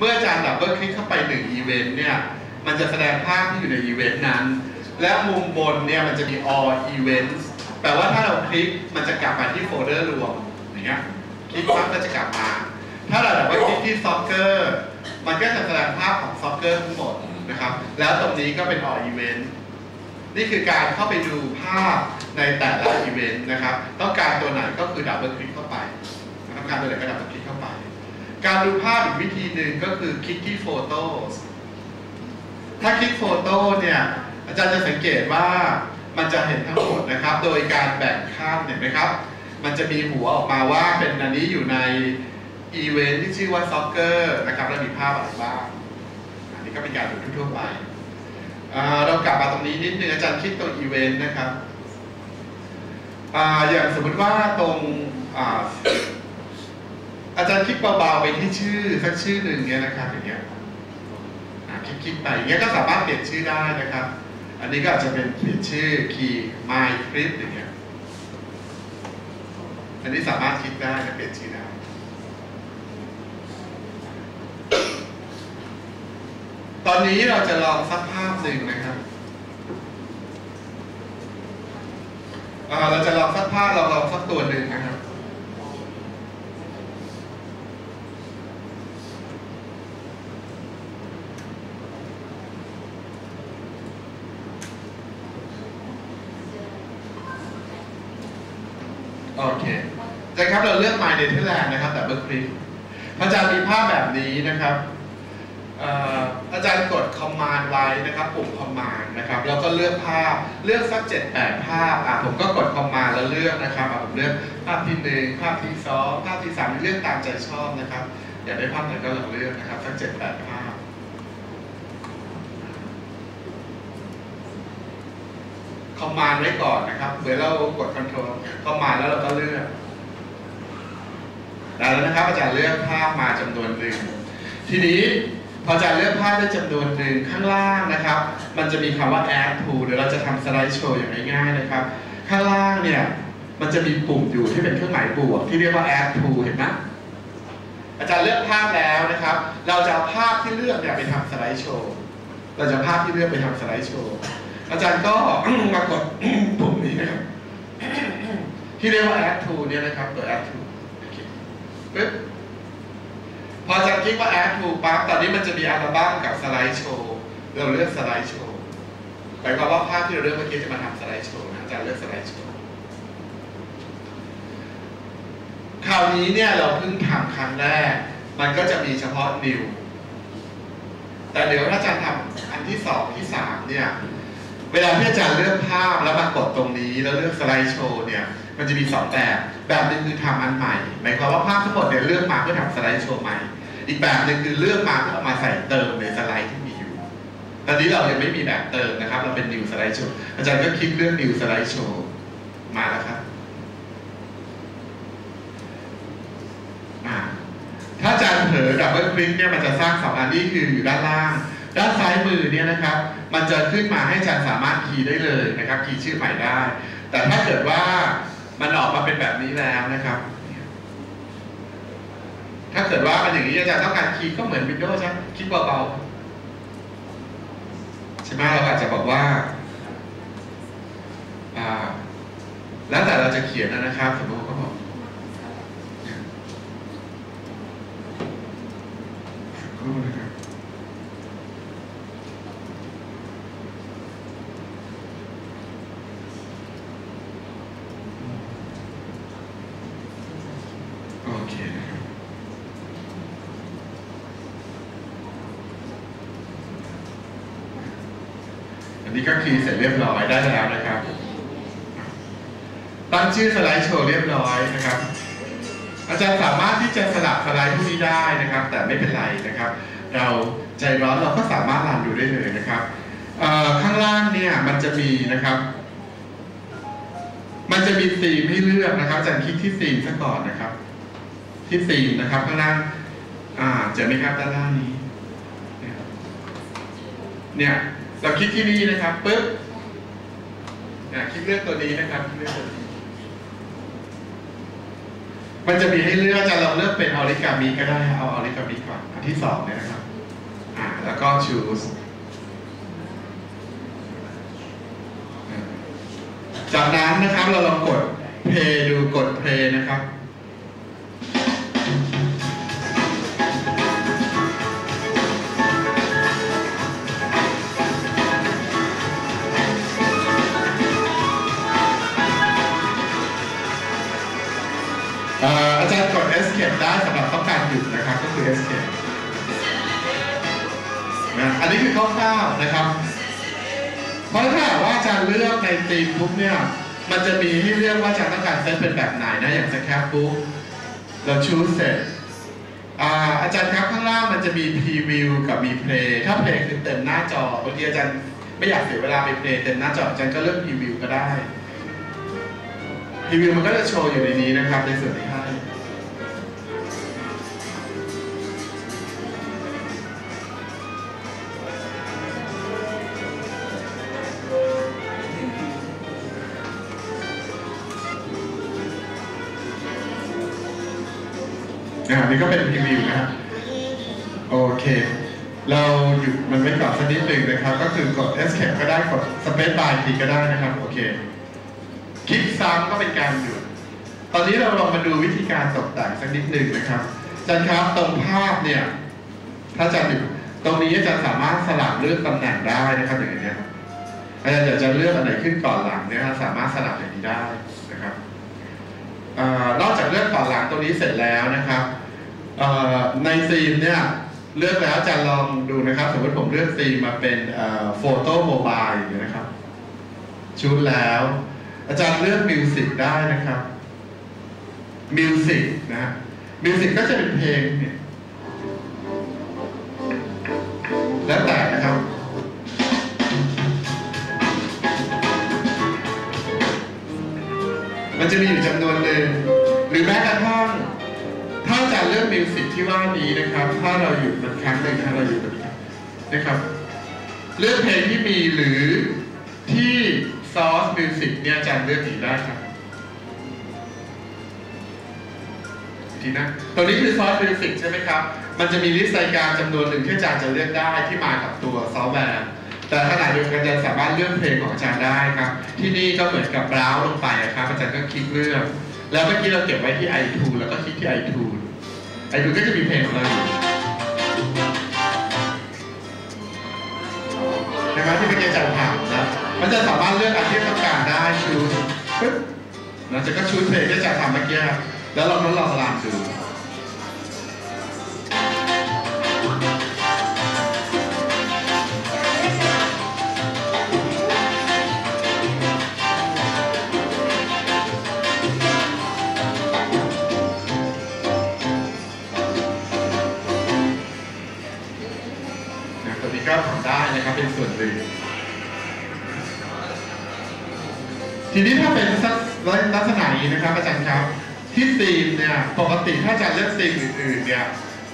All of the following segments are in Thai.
เมื่ออาจารย์ดับเบิลคลิกเข้าไปหนึ่งอีเวนต์เนี่ย มันจะแสดงภาพที่อยู่ในอีเวนต์นั้น และมุมบนเนี่ยมันจะมี all events แปลว่าถ้าเราคลิกมันจะกลับมาที่โฟลเดอร์รวมอย่างเงี้ยคลิกปั๊บก็จะกลับมา ถ้าเราดับเบิลคลิกที่ซ็อกเกอร์มันก็จะแสดงภาพของซ็อกเกอร์ทั้งหมดนะครับแล้วตรงนี้ก็เป็น all event นี่คือการเข้าไปดูภาพในแต่ละอีเวนต์นะครับ ต้องการตัวไหนก็คือดับเบิลคลิกเข้าไป ต้องการตัวไหนก็ดับเบิลคลิกเข้าไป การดูภาพอีกวิธีหนึ่งก็คือคลิกที่โฟโต้ถ้าคลิกโฟโต้เนี่ยอาจารย์จะสังเกตว่ามันจะเห็นทั้งหมดนะครับ โดยการแบ่งขั้นเห็นไหมครับ มันจะมีหัวออกมาว่าเป็นอันนี้อยู่ในอีเวนต์ที่ชื่อว่าซ็อกเกอร์นะครับแล้วมีภาพอะไรบ้างอันนี้ก็เป็นการดูทั่วๆไปเรากลับมาตรงนี้นิดนึงอาจารย์คลิกตรงอีเวนต์นะครับออย่างสมมติว่าตรง อาจารย์คลิกเบาๆไปที่ชื่อสักชื่อหนึ่งเนี้ยนะครับอย่างเงี้ยคลิกๆไปอย่างเงี้ยก็สามารถเปลี่ยนชื่อได้นะครับ อันนี้ก็อาจจะเป็นเปลี่ยนชื่อ key my clip อย่างเงี้ยอันนี้สามารถคลิกได้และเปลี่ยนชื่อได้ตอนนี้เราจะลองสักภาพหนึ่งนะครับเราจะลองสักภาพเราลองสักตัวหนึ่งนะครับ โอเค นะครับเราเลือก My Netherland นะครับแต่เบิลคลิกอาจารย์มีภาพแบบนี้นะครับอาจารย์กด Command ไว้นะครับปุ่ม Command นะครับแล้วก็เลือกภาพเลือกสัก7 8 ภาพอะผมก็กด Command แล้วเลือกนะครับอะผมเลือกภาพที่ 1 ภาพที่ 2 ภาพที่3เลือกตามใจชอบนะครับอยากได้ภาพไหนก็ลองเลือกนะครับสัก7 8 ภาพคอมมานด์ไว้ก่อนนะครับเดี๋ยวเรากดคอนโทรลคอมมานด์แล้วเราก็เลือก แล้วนะครับอาจารย์เลือกภาพมาจำนวนหนึ่งทีนี้พออาจารย์เลือกภาพได้จำนวนหนึ่งข้างล่างนะครับ มันจะมีคำว่า add to เดี๋ยวเราจะทำสไลด์โชว์อย่างง่ายๆนะครับ ข้างล่างเนี่ยมันจะมีปุ่มอยู่ที่เป็นเครื่องหมายบวกที่เรียกว่า add to เห็นไหมอาจารย์เลือกภาพแล้วนะครับ เราจะเอาภาพที่เลือกเนี่ยไปทำสไลด์โชว์เราจะภาพที่เลือกไปทำสไลด์โชว์อาจารย์ก็มากดปุ่มนี้นะครับที่เรียกว่า add to เนี่ยนะครับตัว add to ปึ๊บพอจารย์คลิกว่า add to ปั๊บตอนนี้มันจะมีอัลบั้มกับสไลด์โชว์เราเลือกสไลด์โชว์หมายความว่าภาพที่เราเลือกเมื่อกี้จะมาทำสไลด์โชว์นะจารเลือกสไลด์โชว์คราวนี้เนี่ยเราเพิ่งทำครั้งแรก มันก็จะมีเฉพาะ new แต่เดี๋ยวถ้าอาจารย์ทำอันที่สองที่สามเนี่ย เวลาที่อาจารย์เลือกภาพแล้วมากดตรงนี้แล้วเลือกสไลด์โชว์เนี่ย มันจะมีสองแบบ แบบหนึ่งคือทำอันใหม่หมายความว่าภาพทั้งหมดเนี่ยเลือกมาเพื่อทำสไลด์โชว์ใหม่ อีกแบบหนึ่งคือเลือกมาเพื่อเอามาใส่เติมในสไลด์ที่มีอยู่ ตอนนี้เรายังไม่มีแบบเติมนะครับ เราเป็น new slide show อาจารย์ก็คลิกเลือก new slide show มาแล้วครับถ้าอาจารย์เผลอดับเบิลคลิกเนี่ยมันจะสร้างสองอันนี้คืออยู่ด้านล่างด้านซ้ายมือเนี่ยนะครับ มันจะขึ้นมาให้อาจารย์สามารถคีย์ได้เลยนะครับ คีย์ชื่อใหม่ได้ แต่ถ้าเกิดว่า มันออกมาเป็นแบบนี้แล้วนะครับ ถ้าเกิดว่ามันอย่างนี้อาจารย์ต้องการคีย์ก็เหมือน Windows ใช่ไหมคลิกเบาๆใช่ไหมเราอาจจะบอกว่าแล้วแต่เราจะเขียนนะครับสมมติเขาบอกสักครู่นะครับ โอเคนะครับ อันนี้ก็คีย์เสร็จเรียบร้อยได้แล้วนะครับ ตั้งชื่อสไลด์โชว์เรียบร้อยนะครับ อาจารย์สามารถที่จะสลับสไลด์พวกนี้ได้นะครับ แต่ไม่เป็นไรนะครับ เราใจร้อนเราก็สามารถรันอยู่ได้เลยนะครับข้างล่างเนี่ยมันจะมีนะครับ มันจะมีธีมให้เลือกนะครับอาจารย์คลิกที่ธีมซะก่อนนะครับ ที่ธีมนะครับข้างล่างอ่าเจอไหมครับด้านล่างนี้เนี่ย เราคลิกที่นี่นะครับปุ๊บคลิกเลือกตัวนี้นะครับคลิกเลือกตัวนี้มันจะมีให้เลือกจะลองเลือกเป็นออริกามิก็ได้เอาออริกามิก่อนอันที่สองเนี่ยนะครับอ่าแล้วก็ choose จากนั้นนะครับเราลองกด play ดูกด play นะครับ นี้คือคร่าวๆนะครับ เพราะถ้าว่าอาจารย์เลือกในธีมปุ๊บเนี่ย มันจะมีให้เลือกว่าอาจารย์ต้องการเซตเป็นแบบไหนนะอย่างสแคปปุ๊บเราชูเสร็จอ่าอาจารย์ครับข้างล่างมันจะมีพรีวิวกับมีเพลย์ถ้าเพลย์คือเต็มหน้าจอบางทีอาจารย์ไม่อยากเสียเวลาไปเพลย์เต็มหน้าจออาจารย์ก็เลือกพรีวิวก็ได้พรีวิวมันก็จะโชว์อยู่ในนี้นะครับในส่วนที่ นะครับนี่ก็เป็นพรีวิวนะครับโอเค เราหยุดมันไว้ก่อนสักนิดหนึ่งนะครับ ก็คือกด escape ก็ได้กด space bar ทีก็ได้นะครับ โอเค คลิกซ้ำก็เป็นการหยุด ตอนนี้เราลองมาดูวิธีการตกแต่งสักนิดหนึ่งนะครับอาจารย์ครับตรงภาพเนี่ย ถ้าอาจารย์หยุดตรงนี้อาจารย์สามารถสลับเลือกตำแหน่งได้นะครับอย่างนี้ยอาจารย์อยากจะเลือกอันไหนขึ้นก่อนหลังเนี่ยสามารถสลับอย่างนี้ได้นะครับอนอกจากเลือกก่อนหลังตรงนี้เสร็จแล้วนะครับ ในซีมเนี่ยเลือกแล้วอาจารย์ลองดูนะครับ สมมติผมเลือกซีมมาเป็นโฟโต้โมบายอย่างนี้ยนะครับ ชุดแล้ว อาจารย์เลือกมิวสิกได้นะครับมิวสิกนะฮะมิวสิกก็จะเป็นเพลงเนี่ย มิวสิกที่ว่านี้นะครับ ถ้าเราหยุดมันครั้งหนึ่งถ้าเราหยุดแบบนี้นะครับ เลือกเพลงที่มีหรือที่ซอสมิวสิกเนี่ยอาจารย์เลือกอีกได้ครับทีนะตรงนี้คือซอสมิวสิกใช่ไหมครับ มันจะมีลิสต์รายการจำนวนหนึ่งที่อาจารย์จะเลือกได้ที่มากับตัวซอฟต์แวร์แต่ขณะเดียวกันอาจารย์สามารถเลือกเพลงของอาจารย์ได้ครับ ที่นี่ก็เหมือนกับเร้าวลงไปอะครับอาจารย์ก็คลิกเลือก แล้วเมื่อกี้เราเก็บไว้ที่ iTunes แล้วก็คลิกที่ ไอ้ดูก็จะมีเพลงของเราอยู่นะครับที่เมื่อกี้อาจารถามนะมันจะสามารถเลือกอันที่ต้องการได้ชูปึ๊บแล้วจะก็ชูเพลงที่อาจารย์ทำเมื่อกี้ครับแล้วเราทดลองลามดู นี้นะครับอาจารย์ครับที่ธีมเนี่ยปกติถ้าอาจารย์เลือกธีมอื่นๆเนี่ย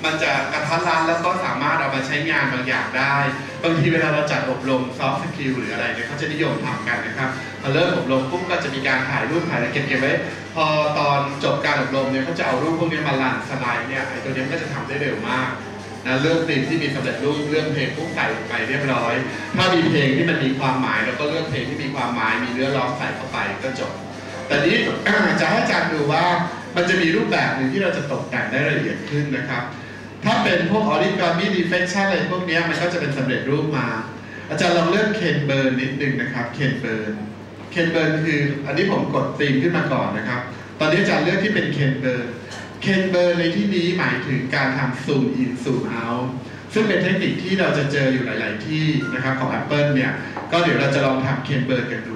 มันจะกระทัดรัดแล้วก็สามารถเอามาใช้งานบางอย่างได้ บางทีเวลาเราจัดอบรมซอฟต์สกิลหรืออะไรเนี่ยเขาจะนิยมทำกันนะครับพอเริ่มอบรมปุ๊บก็จะมีการถ่ายรูปถ่ายอะไรเก็บไว้ พอตอนจบการอบรมเนี่ยเขาจะเอารูปพวกนี้มาลันสไลด์เนี่ยไอ้ตัวนี้ก็จะทำได้เร็วมากนะเลือกธีมที่มีสำเร็จรูปเลือกเพลงปุ๊บใส่ลงไปเรียบร้อย ถ้ามีเพลงที่มันมีความหมายเราก็เลือกเพลงที่มีความหมายมีเนื้อร้องใส่เข้าไปก็จบ แต่นี้จะให้อาจารย์ดูว่ามันจะมีรูปแบบหนึ่งที่เราจะตกแต่งได้ละเอียดขึ้นนะครับ ถ้าเป็นพวกออริกามิดีเฟคชั่นอะไรพวกนี้มันก็จะเป็นสำเร็จรูปมา อาจารย์ลองเลือกเคนเบิร์นนิดนึงนะครับเคนเบิร์นเคนเบิร์นคืออันนี้ผมกดธีมขึ้นมาก่อนนะครับ ตอนนี้อาจารย์เลือกที่เป็นเคนเบิร์นเคนเบอร์ในที่นี้หมายถึงการทำซูมอินซูมเอาซึ่งเป็นเทคนิคที่เราจะเจออยู่หลาย ๆ ที่นะครับของ Apple เนี่ยก็เดี๋ยวเราจะลองทำเคนเบอร์กันดู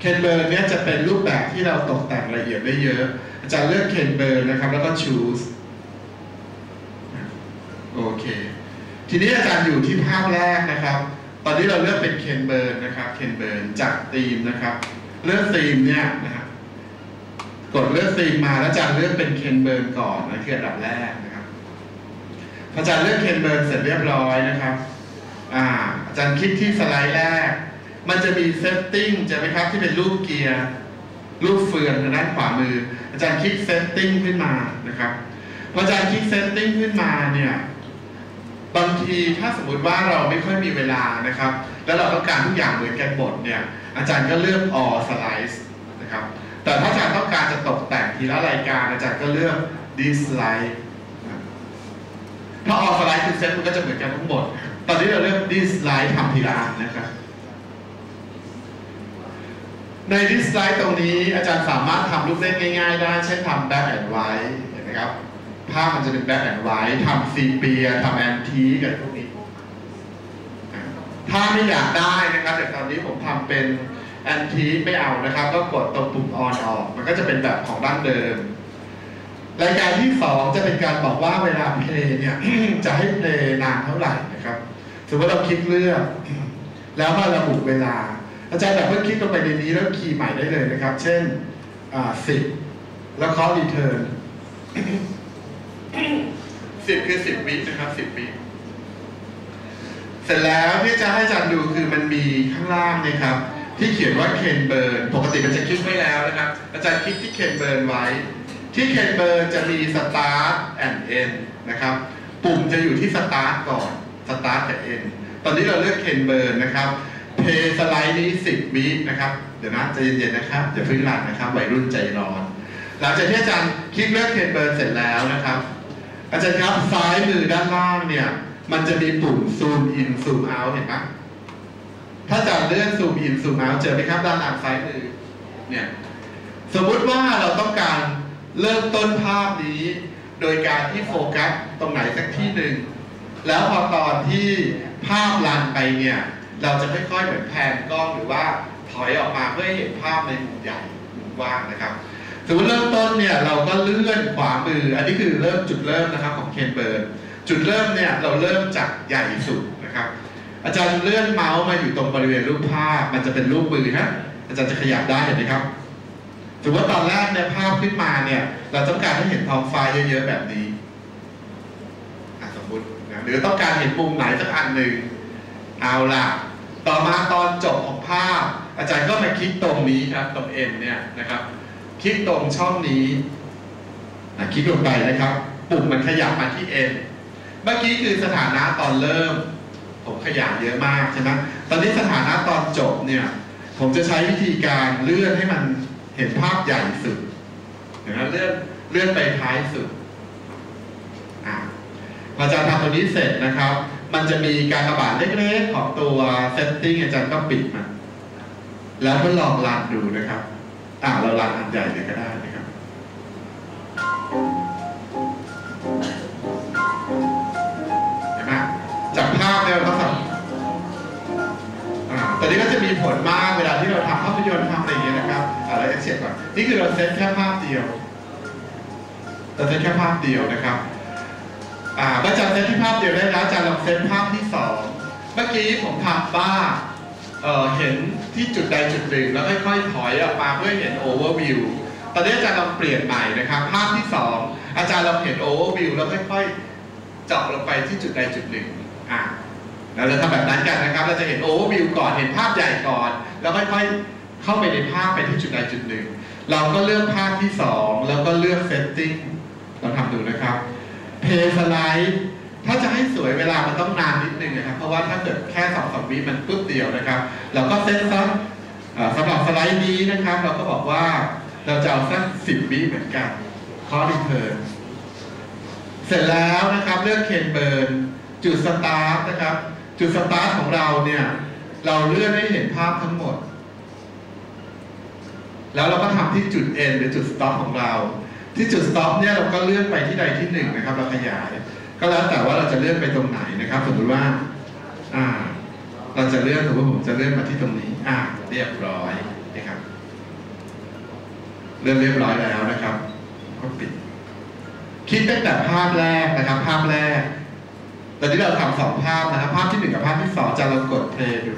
เคนเบอร์เนี่ยจะเป็นรูปแบบที่เราตกแต่งละเอียดได้เยอะ อาจารย์เลือกเคนเบอร์นะครับ แล้วก็ choose โอเค ทีนี้อาจารย์อยู่ที่ภาพแรกนะครับ ตอนนี้เราเลือกเป็นเคนเบอร์นะครับเคนเบอร์จากธีมนะครับ เลือกธีมเนี่ยนะครับกดเลือกธีมมาแล้วอาจารย์เลือกเป็นเคนเบิร์นก่อนนะคืออันดับแรกนะครับพออาจารย์เลือกเคนเบิร์นเสร็จเรียบร้อยนะครับ อ่าอาจารย์คลิกที่สไลด์แรก มันจะมีเซตติ้งจะไหมครับที่เป็นรูปเกียร์รูปเฟืองทางด้านขวามือ อาจารย์คลิกเซตติ้งขึ้นมานะครับพออาจารย์คลิกเซตติ้งขึ้นมาเนี่ยบางทีถ้าสมมติว่าเราไม่ค่อยมีเวลานะครับ แล้วเราต้องการทุกอย่างเหมือนกันหมดเนี่ยอาจารย์ก็เลือก all slice นะครับแต่ถ้าอาจารย์ต้องการจะตกแต่งทีละรายการ อาจารย์ก็เลือก this slide ถ้า all slide คือเซตมันก็จะเหมือนกันทั้งหมด ตอนนี้เราเลือก this slide ทำทีละอันนะครับ ใน this slide ตรงนี้อาจารย์สามารถทำรูปเล่นง่ายๆได้ เช่นทำ black and white เห็นไหมครับ ภาพมันจะเป็น black and white ทำซีเปียทำแอนทีกับพวกนี้ ถ้าไม่อยากได้นะครับแต่ตอนนี้ผมทำเป็นแอนทีไม่เอานะครับ ก็กดตรงปุ่มออนออก มันก็จะเป็นแบบของดั้งเดิม รายการที่ 2 จะเป็นการบอกว่าเวลาเพลย์เนี่ยจะให้เพลย์นานเท่าไหร่นะครับสมมติเราคลิกเลือก แล้วมาระบุเวลา อาจารย์แบบเพิ่งคลิกลงไปในนี้แล้วคีย์ใหม่ได้เลยนะครับ เช่นสิบแล้วเคาะรีเทิร์นสิบคือสิบวินะครับสิบวิเสร็จแล้วที่จะให้อาจารย์ดูคือมันมีข้างล่างนะครับ ที่เขียนว่าเคนเบิร์นปกติมันจะคลิกไว้แล้วนะครับ อาจารย์คลิกที่เคนเบิร์นไว้ ที่เคนเบิร์นจะมีสตาร์ทแอนด์เอ็นนะครับ ปุ่มจะอยู่ที่สตาร์ทก่อนสตาร์ทกับเอ็นตอนนี้เราเลือกเคนเบิร์นนะครับ เพย์สไลด์นี้10วินะครับ เดี๋ยวนะใจเย็นๆนะครับอย่าเพิ่งรันนะครับวัยรุ่นใจร้อน หลังจากที่อาจารย์คลิกเลือกเคนเบิร์นเสร็จแล้วนะครับ อาจารย์ครับซ้ายมือด้านล่างเนี่ย มันจะมีปุ่มซูมอินซูมเอาเห็นไหมถ้าอาจารย์เลื่อนซูมอินซูมเอาเจอไหมครับด้านหล่างซ้ายมือเนี่ยสมมุติว่าเราต้องการเริ่มต้นภาพนี้ โดยการที่โฟกัสตรงไหนสักที่หนึ่งแล้วพอตอนที่ภาพลันไปเนี่ย เราจะค่อยๆเหมือนแพนกล้องหรือว่าถอยออกมาเพื่อให้เห็นภาพในมุมใหญ่มุมกว้างนะครับสมมติเริ่มต้นเนี่ยเราก็เลื่อนขวามือ อันนี้คือเริ่มจุดเริ่มนะครับของเคนเบิร์นจุดเริ่มเนี่ยเราเริ่มจากใหญ่สุดนะครับ อาจารย์เลื่อนเมาส์มาอยู่ตรงบริเวณรูปภาพ มันจะเป็นรูปมือฮะอาจารย์จะขยับได้เห็นไหมครับสมมติว่าตอนแรกเนี่ยภาพขึ้นมาเนี่ย เราต้องการให้เห็นท้องฟ้าเยอะๆแบบนี้สมมตินะหรือต้องการเห็นมุมไหนสักอันหนึ่ง เอาล่ะ ต่อมาตอนจบของภาพ อาจารย์ก็มาคลิกตรงนี้ครับตรงเอ็นเนี่ยนะครับ คลิกตรงช่องนี้อะคลิกลงไปนะครับ ปุ่มมันขยับมาที่เอ็นเมื่อกี้คือสถานะตอนเริ่ม ผมขยายเยอะมากใช่ไหมตอนนี้สถานะตอนจบเนี่ย ผมจะใช้วิธีการเลื่อนให้มันเห็นภาพใหญ่สุดนะเลื่อนเลื่อนไปท้ายสุดอะพออาจารย์ทำตัวนี้เสร็จนะครับ มันจะมีการระบาดเล็กๆของตัวเซตติ้งอาจารย์ก็ปิดมันแล้วก็ลองรันดูนะครับ อ่าเรารันอันใหญ่เลยก็ได้นะครับ เห็นไหมจากภาพเนี่ยเราสั่งอ่าตอนนี้ก็จะมีผลมากเวลาที่เราทำภาพยนตร์ทำอะไรอย่างเงี้ยนะครับอ่าเราจะเช็คก่อน นี่คือเราเซตแค่ภาพเดียว เราเซตแค่ภาพเดียวนะครับ อ่าอาจารย์เซตที่ภาพเดียวได้แล้วอาจารย์ลองเซตภาพที่สองเมื่อกี้ผมทำบ้าเอ่อเห็นที่จุดใดจุดหนึ่งแล้วค่อยๆถอยออกมาเพื่อเห็นโอเวอร์วิวตอนนี้อาจารย์ลองเปลี่ยนใหม่นะครับ ภาพที่สองอาจารย์ลองเห็นโอเวอร์วิวแล้วค่อยๆเจาะลงไปที่จุดใดจุดหนึ่งอ่าเราทำแบบนั้นกันนะครับ เราจะเห็นโอเวอร์วิวก่อนเห็นภาพใหญ่ก่อน แล้วค่อยๆเข้าไปในภาพไปที่จุดใดจุดหนึ่งเราก็เลือกภาพที่สองแล้วก็เลือกเซตติ้งเราทำดูนะครับ เพย์สไลด์ถ้าจะให้สวยเวลามันต้องนานนิดนึงนะครับเพราะว่าถ้าเกิดแค่สองสามวิมันปุ๊บเดียวนะครับเราก็เซตซักสำหรับสไลด์นี้นะครับ เราก็บอกว่าเราจะเอาสักสิบวิเหมือนกันคอรีเทิร์นเสร็จแล้วนะครับเลือกเคนเบิร์นจุดสตาร์ทนะครับ จุดสตาร์ทของเราเนี่ย เราเลื่อนให้เห็นภาพทั้งหมด แล้วเราก็ทำที่จุด N หรือจุด stop ของเรา ที่จุด stop เนี่ยเราก็เลื่อนไปที่ใดที่หนึ่งนะครับ เราขยาย ก็แล้วแต่ว่าเราจะเลื่อนไปตรงไหนนะครับ สมมติว่าอ่า เราจะเลื่อนสมมติผมจะเลื่อนมาที่ตรงนี้ อ่า เรียบร้อยนะครับเลื่อนเรียบร้อยแล้วนะครับก็ปิด คิดตั้งแต่ภาพแรกนะครับ ภาพแรกตอนนี้เราทำสองภาพนะครับ ภาพที่หนึ่งกับภาพที่สองจะเรากดเพลย์ดู